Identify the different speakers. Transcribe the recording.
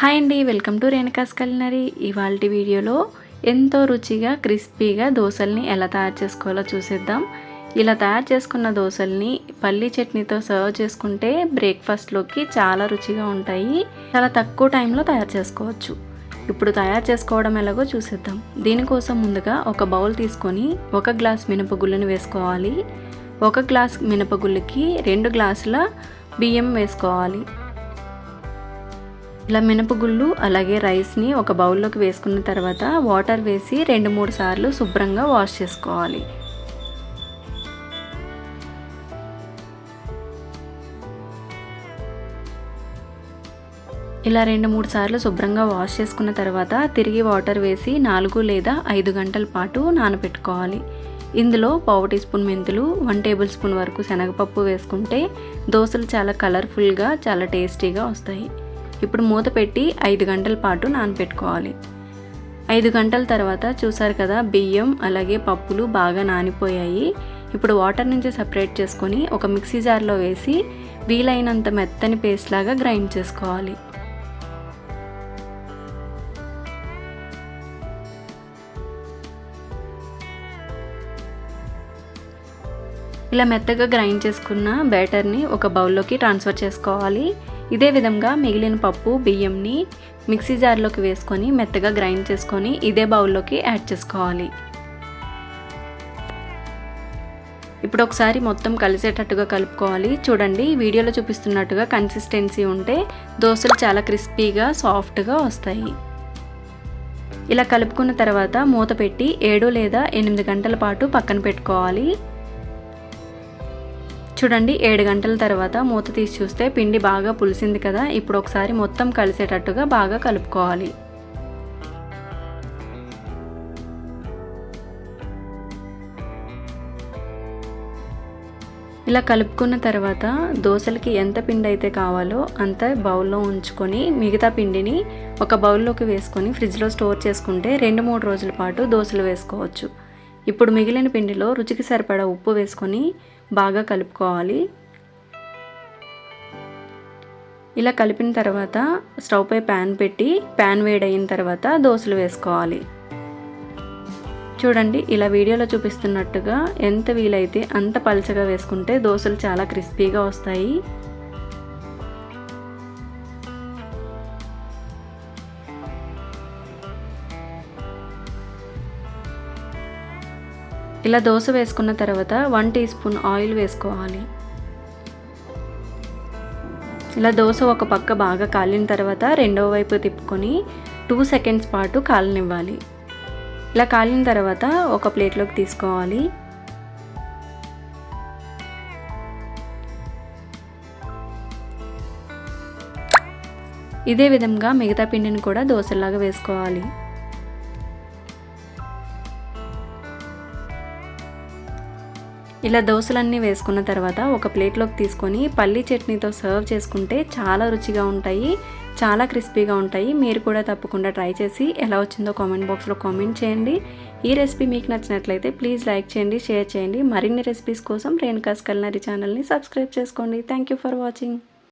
Speaker 1: Hi అండి welcome to Renuka's culinary. ఇవాళ వీడియోలో ఎంతో రుచిగా క్రిస్పీగా దోశల్ని ఎలా తయారు చేసుకోవాలో చూసేద్దాం. ఇలా తయారు చేసుకున్న దోశల్ని పల్లీ చట్నీతో సర్వ్ చేసుకుంటే బ్రేక్ఫాస్ట్లోకి చాలా రుచిగా ఉంటాయి. చాలా తక్కువ టైంలో తయారు చేసుకోవచ్చు. ఇప్పుడు తయారు చేసుకోవడం ఎలాగో చూసేద్దాం. దీనికోసం ముందుగా ఒక బౌల్ తీసుకొని ఒక గ్లాస్ మినపగుళ్ళని వేసుకోవాలి. ఒక గ్లాస్ మినపగుళ్ళకి రెండు గ్లాసుల బియ్యం వేసుకోవాలి. ఇలా మినపగుళ్ళు అలాగే రైస్ని ఒక బౌల్లోకి వేసుకున్న తర్వాత వాటర్ వేసి రెండు మూడు సార్లు శుభ్రంగా వాష్ చేసుకోవాలి. ఇలా రెండు మూడు సార్లు శుభ్రంగా వాష్ చేసుకున్న తర్వాత తిరిగి వాటర్ వేసి నాలుగు లేదా ఐదు గంటల పాటు నానబెట్టుకోవాలి. ఇందులో పావు టీ స్పూన్ మెంతులు వన్ టేబుల్ స్పూన్ వరకు శనగపప్పు వేసుకుంటే దోశలు చాలా కలర్ఫుల్గా చాలా టేస్టీగా వస్తాయి. ఇప్పుడు మూత పెట్టి ఐదు గంటల పాటు నానపెట్టుకోవాలి. ఐదు గంటల తర్వాత చూసారు కదా బియ్యం అలాగే పప్పులు బాగా నానిపోయాయి. ఇప్పుడు వాటర్ నుంచి సపరేట్ చేసుకొని ఒక మిక్సీ జార్లో వేసి వీలైనంత మెత్తని పేస్ట్ లాగా గ్రైండ్ చేసుకోవాలి. ఇలా మెత్తగా గ్రైండ్ చేసుకున్న బ్యాటర్ని ఒక బౌల్లోకి ట్రాన్స్ఫర్ చేసుకోవాలి. ఇదే విధంగా మిగిలిన పప్పు బియ్యంని మిక్సీ జార్లోకి వేసుకొని మెత్తగా గ్రైండ్ చేసుకొని ఇదే బౌల్లోకి యాడ్ చేసుకోవాలి. ఇప్పుడు ఒకసారి మొత్తం కలిసేటట్టుగా కలుపుకోవాలి. చూడండి వీడియోలో చూపిస్తున్నట్టుగా కన్సిస్టెన్సీ ఉంటే దోశలు చాలా క్రిస్పీగా సాఫ్ట్గా వస్తాయి. ఇలా కలుపుకున్న తర్వాత మూత పెట్టి ఏడు లేదా ఎనిమిది గంటల పాటు పక్కన పెట్టుకోవాలి. చూడండి ఏడు గంటల తర్వాత మూత తీసి చూస్తే పిండి బాగా పులిసింది కదా ఇప్పుడు ఒకసారి మొత్తం కలిసేటట్టుగా బాగా కలుపుకోవాలి. ఇలా కలుపుకున్న తర్వాత దోశలకి ఎంత పిండి అయితే కావాలో అంత బౌల్లో ఉంచుకొని మిగతా పిండిని ఒక బౌల్లోకి వేసుకొని ఫ్రిడ్జ్లో స్టోర్ చేసుకుంటే రెండు మూడు రోజుల పాటు దోశలు వేసుకోవచ్చు. ఇప్పుడు మిగిలిన పిండిలో రుచికి సరిపడా ఉప్పు వేసుకొని బాగా కలుపుకోవాలి. ఇలా కలిపిన తర్వాత స్టవ్ పై ప్యాన్ పెట్టి ప్యాన్ వేడైన తర్వాత దోశలు వేసుకోవాలి. చూడండి ఇలా వీడియోలో చూపిస్తున్నట్టుగా ఎంత వీలైతే అంత పలచగా వేసుకుంటే దోశలు చాలా క్రిస్పీగా వస్తాయి. ఇలా దోశ వేసుకున్న తర్వాత వన్ టీ స్పూన్ ఆయిల్ వేసుకోవాలి. ఇలా దోశ ఒక పక్క బాగా కాలిన తర్వాత రెండవ వైపు తిప్పుకొని టూ సెకండ్స్ పాటు కాలనివ్వాలి. ఇలా కాలిన తర్వాత ఒక ప్లేట్లోకి తీసుకోవాలి. ఇదే విధంగా మిగతా పిండిని కూడా దోశలాగా వేసుకోవాలి. ఇలా దోశలన్నీ వేసుకున్న తర్వాత ఒక ప్లేట్లోకి తీసుకొని పల్లీ చట్నీతో సర్వ్ చేసుకుంటే చాలా రుచిగా ఉంటాయి చాలా క్రిస్పీగా ఉంటాయి. మీరు కూడా తప్పకుండా ట్రై చేసి ఎలా వచ్చిందో కామెంట్ బాక్స్లో కామెంట్ చేయండి. ఈ రెసిపీ మీకు నచ్చినట్లయితే ప్లీజ్ లైక్ చేయండి షేర్ చేయండి. మరిన్ని రెసిపీస్ కోసం రేణుకాస్ కల్నరి ఛానల్ని సబ్స్క్రైబ్ చేసుకోండి. Thank you for watching.